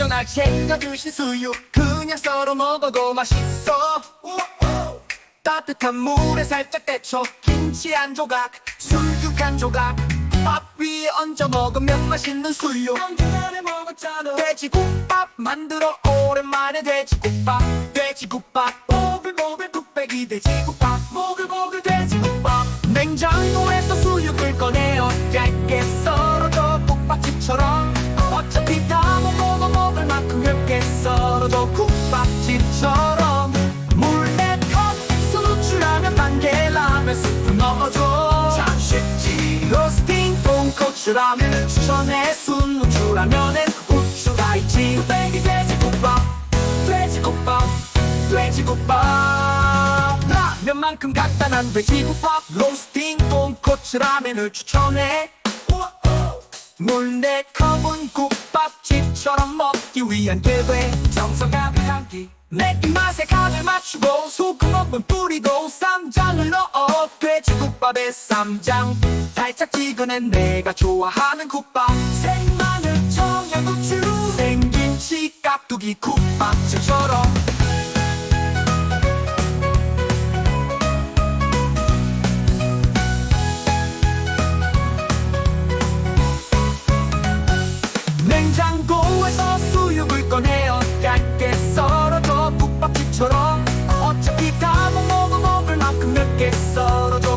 꾸준하게 챙겨주신 수육 그냥 썰어 먹어도 맛있어. 따뜻한 물에 살짝 데쳐 김치 한 조각 수육 한 조각. 밥 위에 얹어 먹으면 맛있는 수육. 돼지국밥 만들어 오랜만에 돼지국밥. 돼지국밥. 보글보글 뚝배기 돼지국밥. 보글보글 반개라면 스프 넣어줘. 참 쉽지. 로스팅 돈코츠라면을 추천해. 순 우추라면엔 우추가 있지. 뚝배기 돼지국밥. 돼지국밥. 돼지국밥. 라면만큼 간단한 돼지국밥. 로스팅 돈코츠 라면을 추천해. 물내 컵은 국밥집처럼 먹기 위한 계획 정성 가득 한 끼내 입맛에 간을 맞추고 소금 쌈장을 넣어 돼지국밥에 쌈장. 달짝지근한 내가 좋아하는 국밥. 생마늘 청양고추. 생김치 깍두기 국밥집처럼 냉장고에서 수육을 꺼내어 얇게 썰어줘. 국밥집처럼 어차피 다 못 먹어 먹을 만큼 맵게 썰어줘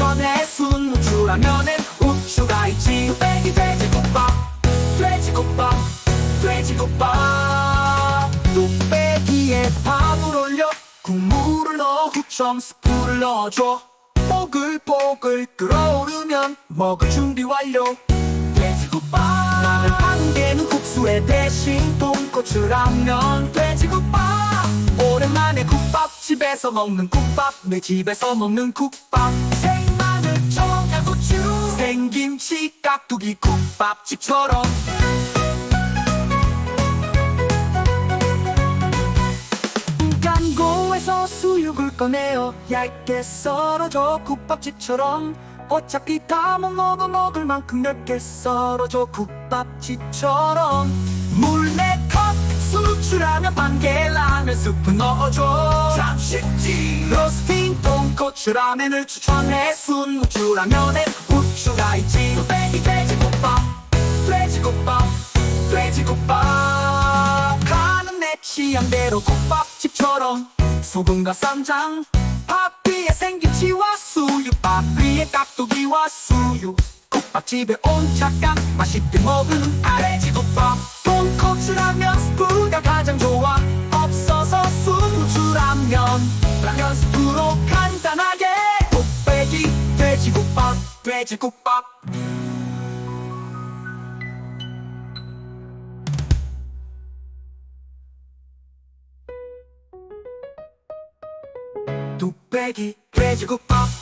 추천해 순우추라면엔 우추가 있지. 뚝배기 돼지국밥 돼지국밥 돼지국밥. 뚝배기에 밥을 올려 국물을 넣어 후첨 스프를 넣어줘. 보글보글 끓어오르면 먹을 준비 완료. 돼지국밥 마늘 한 개는 국수에 대신 돈코츠 라면 돼지국밥. 오랜만에 국밥집에서 먹는 국밥 내 집에서 먹는 국밥 생김치 깍두기 국밥집처럼. 간고에서 수육을 꺼내어 얇게 썰어줘 국밥집처럼. 어차피 다 못 먹어 먹을 만큼 얇게 썰어줘 국밥집처럼. 물내컵 수출하면 반개 라면 스프 넣어줘. 참 쉽지 로스팅 돈코츠 라면을 추천해. 순우추 라면엔 우추가 있지. 뚝배기 돼지국밥. 돼지국밥. 돼지국밥. 가는 내 취향대로 국밥집처럼 소금과 쌈장 밥 위에 생김치와 수육 밥 위에 깍두기와 수육 국밥집에 온 잠깐 맛있게 먹은 돼지국밥. 돈코츠라면 스프가 가장 좋아. 없어서 순우추라면 라면 스프로 간단하게 뚝배기 돼지국밥 돼지국밥. 뚝배기 돼지국밥